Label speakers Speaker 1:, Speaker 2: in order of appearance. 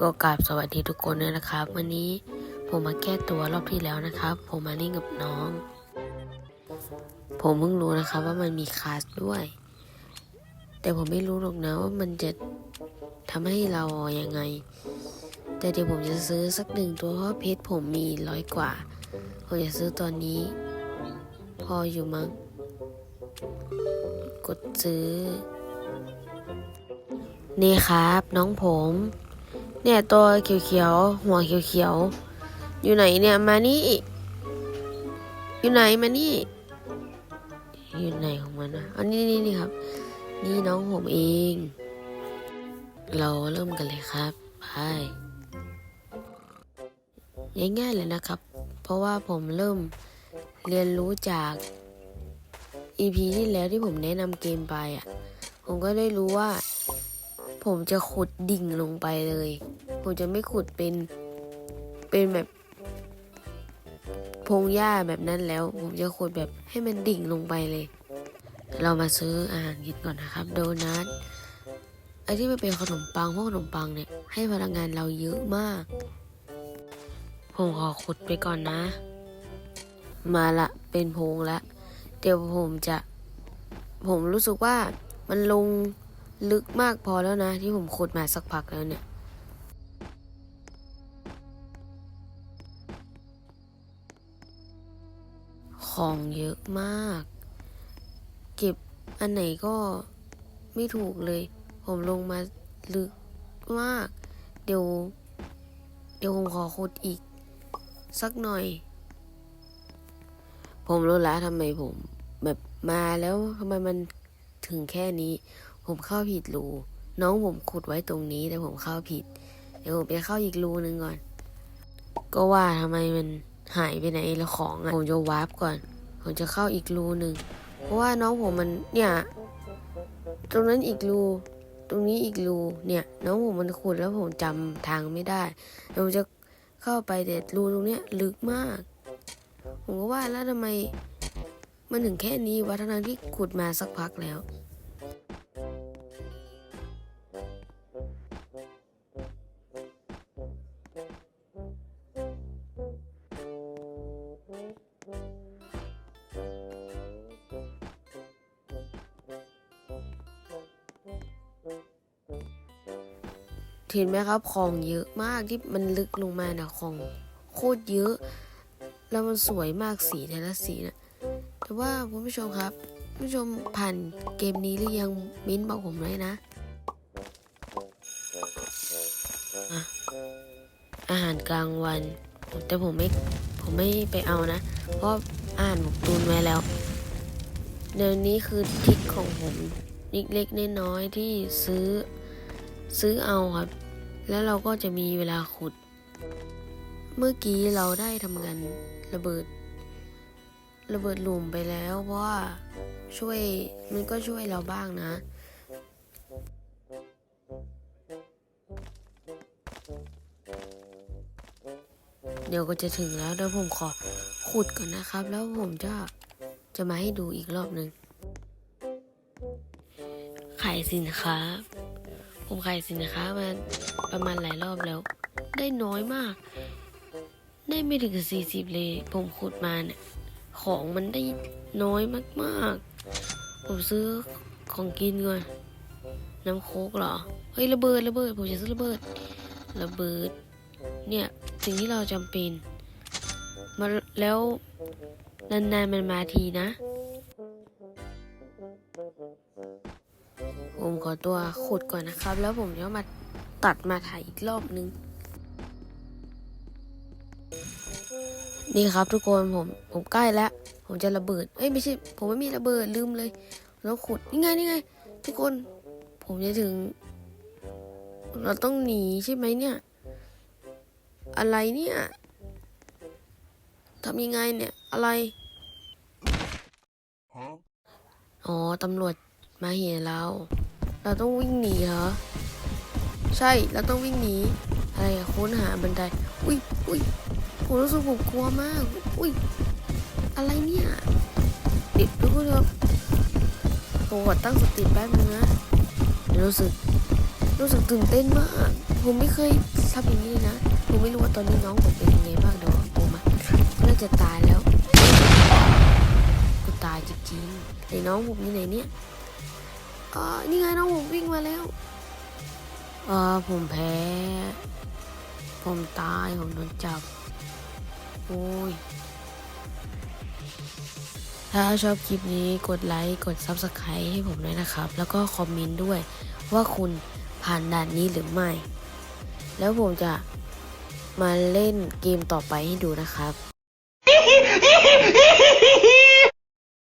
Speaker 1: ก็กราบสวัสดีทุกคนด้วยนะครับ วันนี้ผมมาแก้ตัวรอบที่แล้วนะครับ ผมมาเล่นกับน้อง ผมเพิ่งรู้นะครับว่ามันมีคลาสด้วย แต่ผมไม่รู้หรอกนะว่ามันจะทำให้เรายังไง แต่เดี๋ยวผมจะซื้อสักหนึ่งตัวเพราะเพชรผมมีร้อยกว่า ผมจะซื้อตอนนี้ พออยู่มั้งกดซื้อ นี่ครับ น้องผม เนี่ยตัวเขียวๆหัวเขียวๆอยู่ไหนเนี่ยมานี่อยู่ไหนมานี่อยู่ไหนของมันนะอันนี้นี่นี่ครับ นี่น้องผมเอง เราเริ่มกันเลยครับไปง่ายๆเลยนะครับ เพราะว่าผมเริ่มเรียนรู้จาก EP ที่แล้วที่ผมแนะนำเกมไปอะ ผมก็ได้รู้ว่า ผมจะขุดดิ่งลงไปเลย ผมจะไม่ขุดเป็น เป็นแบบพงหญ้าแบบนั้นแล้ว ผมจะขุดแบบให้มันดิ่งลงไปเลย เรามาซื้ออาหารกินก่อนนะครับ โดนัทไอที่มันเป็นขนมปังพวกขนมปังเนี่ย ให้พลังงานเราเยอะมาก ผมขอขุดไปก่อนนะ มาละเป็นโพงละเดี๋ยวผมจะ ผมรู้สึกว่ามันลง ลึกมากพอแล้วนะ ที่ผมขุดมาสักพักแล้วเนี่ย ของเยอะมาก เก็บอันไหนก็ไม่ถูกเลย ผมลงมาลึกมาก เดี๋ยว เดี๋ยวผมขอขุดอีก สักหน่อย ผมรู้แล้วทำไมผม แบบมาแล้วทำไมมันถึงแค่นี้ ผมเข้าผิดรูน้องผมขุดไว้ตรงนี้แต่ผมเข้าผิด เดี๋ยวผมไปเข้าอีกรูนึงก่อน ก็ว่าทำไมมันหายไปไหนล้วของอะผมจะวาร์ปก่อน ผมจะเข้าอีกรูหนึ่งเพราะว่าน้องผมมันเนี่ยตรงนั้นอีกรู ตรงนี้อีกรู เนี่ย น้องผมมันขุดแล้วผมจำทางไม่ได้แล้วผมจะเข้าไปแต่รูตรงเนี้ยลึกมาก ผมก็ว่าแล้วทำไมมันถึงแค่นี้วะทั้งนั้นที่ขุดมาสักพักแล้ว เห็นไหมครับของเยอะมากที่มันลึกลงมานะของโคตรเยอะ แล้วมันสวยมากสีแต่ละสีนะแต่ว่าคุณผู้ชมครับคุณผู้ชมผ่านเกมนี้หรือยังมิ้นบอกผมเลยนะอะอาหารกลางวัน แต่ผมไม่ผมไม่ไปเอานะ เพราะอาหารผมตุนไว้แล้วเดี๋ยวนี้คือทริกของผมเล็กๆน้อยๆที่ซื้อ ซื้อเอาครับ แล้วเราก็จะมีเวลาขุด เมื่อกี้เราได้ทำงานระเบิด ระเบิดหลุมไปแล้วเพราะว่าช่วยมันก็ช่วยเราบ้างนะ เดี๋ยวก็จะถึงแล้วเดี๋ยวผมขอขุดก่อนนะครับ แล้วผมจะจะมาให้ดูอีกรอบหนึ่งขายสินค้า ผมขายสินค้ามาประมาณหลายรอบแล้ว ได้น้อยมาก ได้ไม่ถึงสี่สิบเลย ผมขุดมาเนี่ยของมันได้น้อยมากๆ ผมซื้อของกินก่อนน้ำโคกเหรอ เฮ้ยระเบิดระเบิดผมจะซื้อระเบิดระเบิด เนี่ยสิ่งที่เราจำเป็นมาแล้วนานๆมันมาทีนะ ผมขอตัวขุดก่อนนะครับ แล้วผมจะมาตัดมาถ่ายอีกรอบนึง นี่ครับทุกคนผมผมใกล้แล้ว ผมจะระเบิดเอ้ยไม่ใช่ ผมไม่มีระเบิดลืมเลยแล้วขุดนี่ไงนี่ไง ทุกคน ผมจะถึง เราต้องหนีใช่ไหมเนี่ย อะไรเนี่ยทำยังไงเนี่ยอะไรอ๋อตำรวจมาเห็นเรา เราต้องวิ่งหนีเหรอ ใช่เราต้องวิ่งหนี อะไรอะค้นหาบันได อุ้ยอุ้ยผมรู้สึกผมกลัวมาก อุ้ย อะไรเนี่ยเด็กทุกคนครับผมขอตั้งสติแป๊บนึงนะรู้สึก รู้สึกตื่นเต้นมาก ผมไม่เคยทำอย่างนี้เลยนะ ผมไม่รู้ว่าตอนนี้น้องผมเป็นยังไงบ้างเดี๋ยวผมอะน่าจะตายแล้วก็ตายจริงๆไอ้น้องผมอยู่ไหนเนี่ย อ่านี่ไงน้องผมวิ่งมาแล้วอ่าผมแพ้ ผมตาย ผมโดนจับ โอ้ย ถ้าชอบคลิปนี้กดไลค์ กด Subscribe ให้ผมด้วยนะครับ แล้วก็คอมเมนต์ด้วยว่าคุณผ่านด่านนี้หรือไม่ แล้วผมจะมาเล่นเกมต่อไปให้ดูนะครับ